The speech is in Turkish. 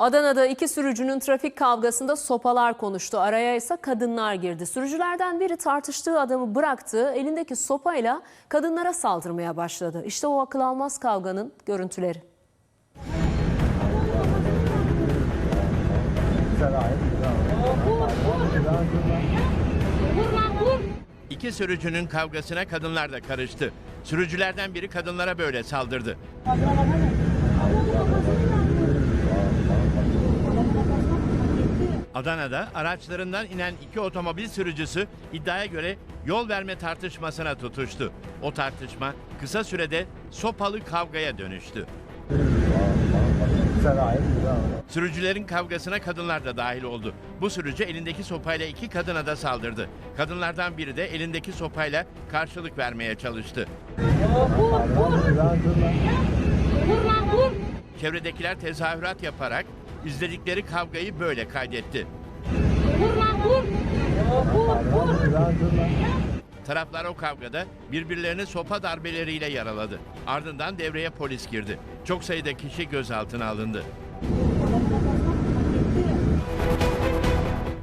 Adana'da iki sürücünün trafik kavgasında sopalar konuştu. Araya ise kadınlar girdi. Sürücülerden biri tartıştığı adamı bıraktı. Elindeki sopayla kadınlara saldırmaya başladı. İşte o akıl almaz kavganın görüntüleri. İki sürücünün kavgasına kadınlar da karıştı. Sürücülerden biri kadınlara böyle saldırdı. Adana'da araçlarından inen iki otomobil sürücüsü iddiaya göre yol verme tartışmasına tutuştu. O tartışma kısa sürede sopalı kavgaya dönüştü. Sürücülerin kavgasına kadınlar da dahil oldu. Bu sürücü elindeki sopayla iki kadına da saldırdı. Kadınlardan biri de elindeki sopayla karşılık vermeye çalıştı. Çevredekiler tezahürat yaparak izledikleri kavgayı böyle kaydetti. Taraflar o kavgada birbirlerini sopa darbeleriyle yaraladı. Ardından devreye polis girdi. Çok sayıda kişi gözaltına alındı.